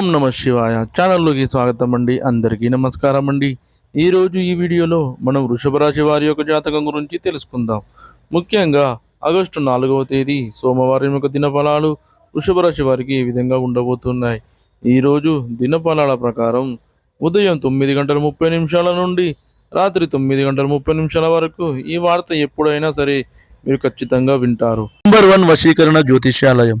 ఓం నమ శివాయ. ఛానల్లోకి స్వాగతం అండి. అందరికీ నమస్కారం అండి. ఈరోజు ఈ వీడియోలో మనం వృషభ రాశి వారి యొక్క జాతకం గురించి తెలుసుకుందాం. ముఖ్యంగా ఆగస్టు నాలుగవ తేదీ సోమవారం యొక్క దినఫలాలు వృషభ రాశి వారికి ఏ విధంగా ఉండబోతున్నాయి? ఈరోజు దినఫలాల ప్రకారం ఉదయం తొమ్మిది గంటల ముప్పై నిమిషాల నుండి రాత్రి తొమ్మిది గంటల ముప్పై నిమిషాల వరకు ఈ వార్త ఎప్పుడైనా సరే మీరు ఖచ్చితంగా వింటారు. నంబర్ వన్ వశీకరణ జ్యోతిష్యాలయం.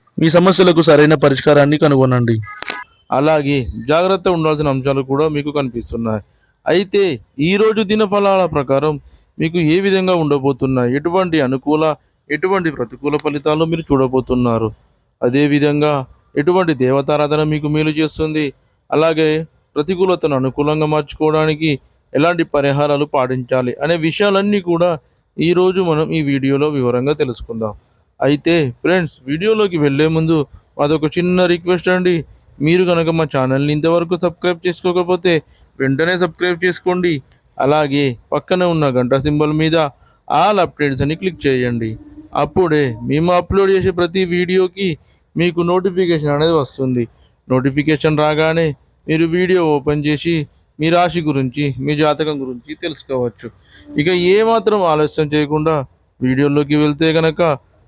మీ సమస్యలకు సరైన పరిష్కారాన్ని కనుగొనండి. అలాగే జాగ్రత్త ఉండాల్సిన అంశాలు కూడా మీకు కనిపిస్తున్నాయి. అయితే ఈరోజు దినఫలాల ప్రకారం మీకు ఏ విధంగా ఉండబోతున్నాయి? ఎటువంటి అనుకూల ఎటువంటి ప్రతికూల ఫలితాలు మీరు చూడబోతున్నారు? అదేవిధంగా ఎటువంటి దేవతారాధన మీకు మేలు చేస్తుంది? అలాగే ప్రతికూలతను అనుకూలంగా మార్చుకోవడానికి ఎలాంటి పరిహారాలు పాటించాలి? అనే విషయాలన్నీ కూడా ఈరోజు మనం ఈ వీడియోలో వివరంగా తెలుసుకుందాం. అయితే ఫ్రెండ్స్ వీడియోలోకి వెళ్ళే ముందు అదొక చిన్న రిక్వెస్ట్ అండి. మీరు కనుక మా ఛానల్ని ఇంతవరకు సబ్స్క్రైబ్ చేసుకోకపోతే వెంటనే సబ్స్క్రైబ్ చేసుకోండి. అలాగే పక్కనే ఉన్న గంట సింబల్ మీద ఆల్ అప్డేట్స్ అని క్లిక్ చేయండి. అప్పుడే మేము అప్లోడ్ చేసే ప్రతి వీడియోకి మీకు నోటిఫికేషన్ అనేది వస్తుంది. నోటిఫికేషన్ రాగానే మీరు వీడియో ఓపెన్ చేసి మీ రాశి గురించి మీ జాతకం గురించి తెలుసుకోవచ్చు. ఇక ఏమాత్రం ఆలస్యం చేయకుండా వీడియోలోకి వెళ్తే కనుక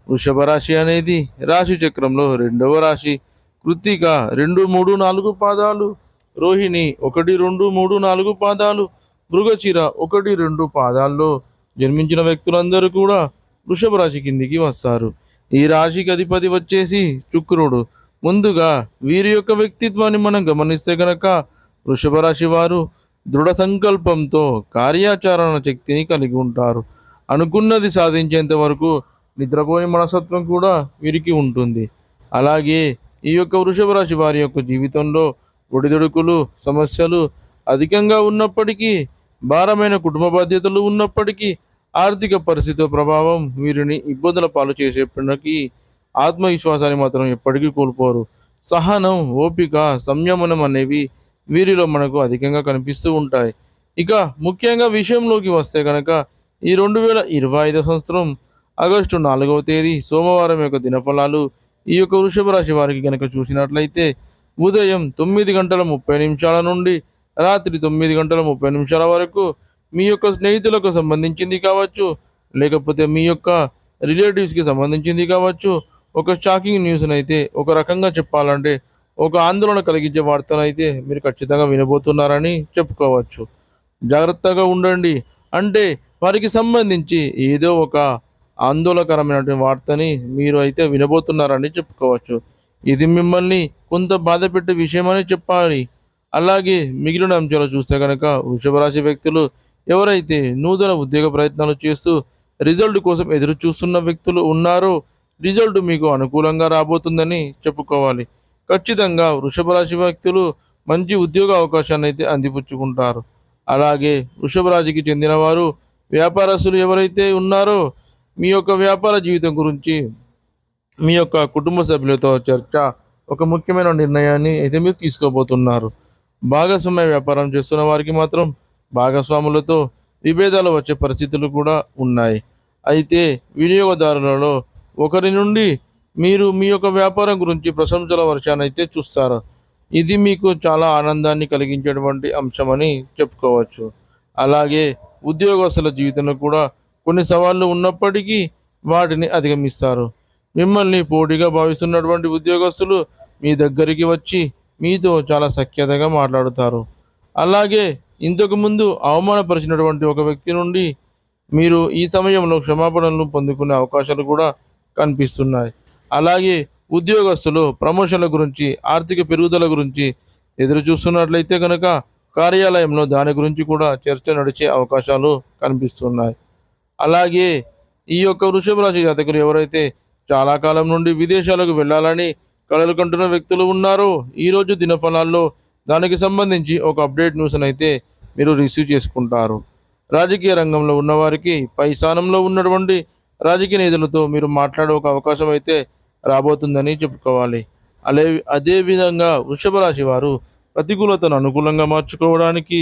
వృషభ రాశి అనేది రాశి చక్రంలో రెండవ రాశి. కృత్తిక రెండు మూడు నాలుగు పాదాలు. రోహిణి ఒకటి రెండు మూడు నాలుగు పాదాలు. మృగచిర ఒకటి రెండు పాదాల్లో. జన్మించిన వ్యక్తులందరూ కూడా వృషభ రాశి కిందికి వస్తారు. ఈ రాశికి అధిపతి వచ్చేసి శుక్రుడు. ముందుగా వీరి యొక్క వ్యక్తిత్వాన్ని మనం గమనిస్తే గనక వృషభ రాశి వారు దృఢ సంకల్పంతో కార్యాచరణ శక్తిని కలిగి ఉంటారు. అనుకున్నది సాధించేంత వరకు నిద్రపోని మనస్తత్వం కూడా వీరికి ఉంటుంది. అలాగే ఈ యొక్క వృషభ రాశి వారి యొక్క జీవితంలో ఒడిదుడుకులు సమస్యలు అధికంగా ఉన్నప్పటికీ భారమైన కుటుంబ బాధ్యతలు ఉన్నప్పటికీ ఆర్థిక పరిస్థితుల ప్రభావం వీరిని ఇబ్బందుల పాలు చేసేప్పటికీ ఆత్మవిశ్వాసాన్ని మాత్రం ఎప్పటికీ కోల్పోరు. సహనం ఓపిక సంయమనం అనేవి వీరిలో మనకు అధికంగా కనిపిస్తూ ఉంటాయి. ఇక ముఖ్యంగా విషయంలోకి వస్తే కనుక ఈ రెండు వేల ఇరవై ఐదో సంవత్సరం ఆగస్టు నాలుగవ తేదీ సోమవారం యొక్క దినఫలాలు ఈ యొక్క వృషభ రాశి వారికి కనుక చూసినట్లయితే ఉదయం తొమ్మిది గంటల ముప్పై నిమిషాల నుండి రాత్రి తొమ్మిది గంటల ముప్పై నిమిషాల వరకు మీ యొక్క స్నేహితులకు సంబంధించింది కావచ్చు లేకపోతే మీ యొక్క రిలేటివ్స్కి సంబంధించింది కావచ్చు. ఒక షాకింగ్ న్యూస్ని అయితే ఒక రకంగా చెప్పాలంటే ఒక ఆందోళన కలిగించే వార్తనైతే మీరు ఖచ్చితంగా వినబోతున్నారని చెప్పుకోవచ్చు. జాగ్రత్తగా ఉండండి. అంటే వారికి సంబంధించి ఏదో ఒక ఆందోళనకరమైనటువంటి వార్తని మీరు అయితే వినబోతున్నారని చెప్పుకోవచ్చు. ఇది మిమ్మల్ని కొంత బాధ పెట్టే విషయమని చెప్పాలి. అలాగే మిగిలిన అంశాలు చూస్తే కనుక వృషభ రాశి వ్యక్తులు ఎవరైతే నూతన ఉద్యోగ ప్రయత్నాలు చేస్తూ రిజల్ట్ కోసం ఎదురు చూస్తున్న వ్యక్తులు ఉన్నారో రిజల్ట్ మీకు అనుకూలంగా రాబోతుందని చెప్పుకోవాలి. ఖచ్చితంగా వృషభ రాశి వ్యక్తులు మంచి ఉద్యోగ అవకాశాన్ని అయితే అందిపుచ్చుకుంటారు. అలాగే వృషభ రాశికి చెందిన వారు వ్యాపారస్తులు ఎవరైతే ఉన్నారో మీ యొక్క వ్యాపార జీవితం గురించి మీ యొక్క కుటుంబ సభ్యులతో చర్చ ఒక ముఖ్యమైన నిర్ణయాన్ని అయితే మీరు తీసుకోబోతున్నారు. భాగస్వామ్య వ్యాపారం చేస్తున్న వారికి మాత్రం భాగస్వాములతో విభేదాలు వచ్చే పరిస్థితులు కూడా ఉన్నాయి. అయితే వినియోగదారులలో ఒకరి నుండి మీరు మీ యొక్క వ్యాపారం గురించి ప్రశంసల వర్షాన్ని అయితే చూస్తారు. ఇది మీకు చాలా ఆనందాన్ని కలిగించేటువంటి అంశమని చెప్పుకోవచ్చు. అలాగే ఉద్యోగస్తుల జీవితంలో కూడా కొన్ని సవాళ్ళు ఉన్నప్పటికీ వాటిని అధిగమిస్తారు. మిమ్మల్ని పోటీగా భావిస్తున్నటువంటి ఉద్యోగస్తులు మీ దగ్గరికి వచ్చి మీతో చాలా సఖ్యతగా మాట్లాడుతారు. అలాగే ఇంతకు ముందు అవమానపరిచినటువంటి ఒక వ్యక్తి నుండి మీరు ఈ సమయంలో క్షమాపణలు పొందుకునే అవకాశాలు కూడా కనిపిస్తున్నాయి. అలాగే ఉద్యోగస్తులు ప్రమోషన్ల గురించి ఆర్థిక పెరుగుదల గురించి ఎదురు చూస్తున్నట్లయితే కనుక కార్యాలయంలో దాని గురించి కూడా చర్చ నడిచే అవకాశాలు కనిపిస్తున్నాయి. అలాగే ఈ యొక్క వృషభ రాశి జాతకులు ఎవరైతే చాలా కాలం నుండి విదేశాలకు వెళ్ళాలని కళలు కంటున్న వ్యక్తులు ఉన్నారో ఈరోజు దినఫలాల్లో దానికి సంబంధించి ఒక అప్డేట్ న్యూస్ అయితే మీరు రిసీవ్ చేసుకుంటారు. రాజకీయ రంగంలో ఉన్నవారికి పై స్థానంలో ఉన్నటువంటి రాజకీయ నేతలతో మీరు మాట్లాడే ఒక అవకాశం అయితే రాబోతుందని చెప్పుకోవాలి. అలే అదేవిధంగా వృషభ రాశి వారు ప్రతికూలతను అనుకూలంగా మార్చుకోవడానికి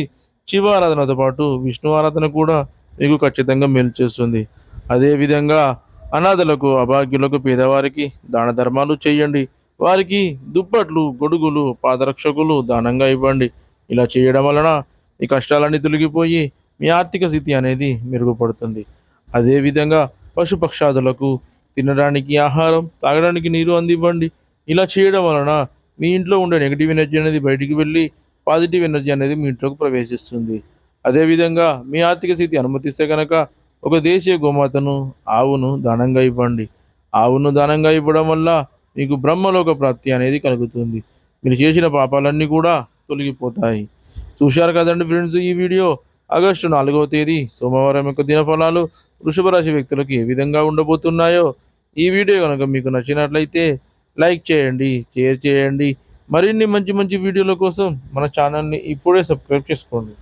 శివ ఆరాధనతో పాటు విష్ణు ఆరాధన కూడా మీకు ఖచ్చితంగా మేలు చేస్తుంది. అదేవిధంగా అనాథలకు అభాగ్యులకు పేదవారికి దాన ధర్మాలు చేయండి. వారికి దుప్పట్లు గొడుగులు పాదరక్షకులు దానంగా ఇవ్వండి. ఇలా చేయడం వలన మీ కష్టాలన్నీ తొలగిపోయి మీ ఆర్థిక స్థితి అనేది మెరుగుపడుతుంది. అదేవిధంగా పశుపక్షాదులకు తినడానికి ఆహారం తాగడానికి నీరు అందివ్వండి. ఇలా చేయడం వలన మీ ఇంట్లో ఉండే నెగిటివ్ ఎనర్జీ అనేది బయటికి వెళ్ళి పాజిటివ్ ఎనర్జీ అనేది మీ ఇంట్లోకి ప్రవేశిస్తుంది. అదేవిధంగా మీ ఆర్థిక స్థితి అనుమతిస్తే కనుక ఒక దేశీయ గోమాతను ఆవును దానంగా ఇవ్వండి. ఆవును దానంగా ఇవ్వడం వల్ల మీకు బ్రహ్మలోక ప్రాప్తి అనేది కలుగుతుంది. మీరు చేసిన పాపాలన్నీ కూడా తొలగిపోతాయి. చూశారు కదండి ఫ్రెండ్స్ ఈ వీడియో? ఆగస్టు నాలుగవ తేదీ సోమవారం యొక్క దినఫలాలు వృషభ రాశి వ్యక్తులకు ఏ విధంగా ఉండబోతున్నాయో ఈ వీడియో కనుక మీకు నచ్చినట్లయితే లైక్ చేయండి షేర్ చేయండి. మరిన్ని మంచి మంచి వీడియోల కోసం మన ఛానల్ని ఇప్పుడే సబ్స్క్రైబ్ చేసుకోండి.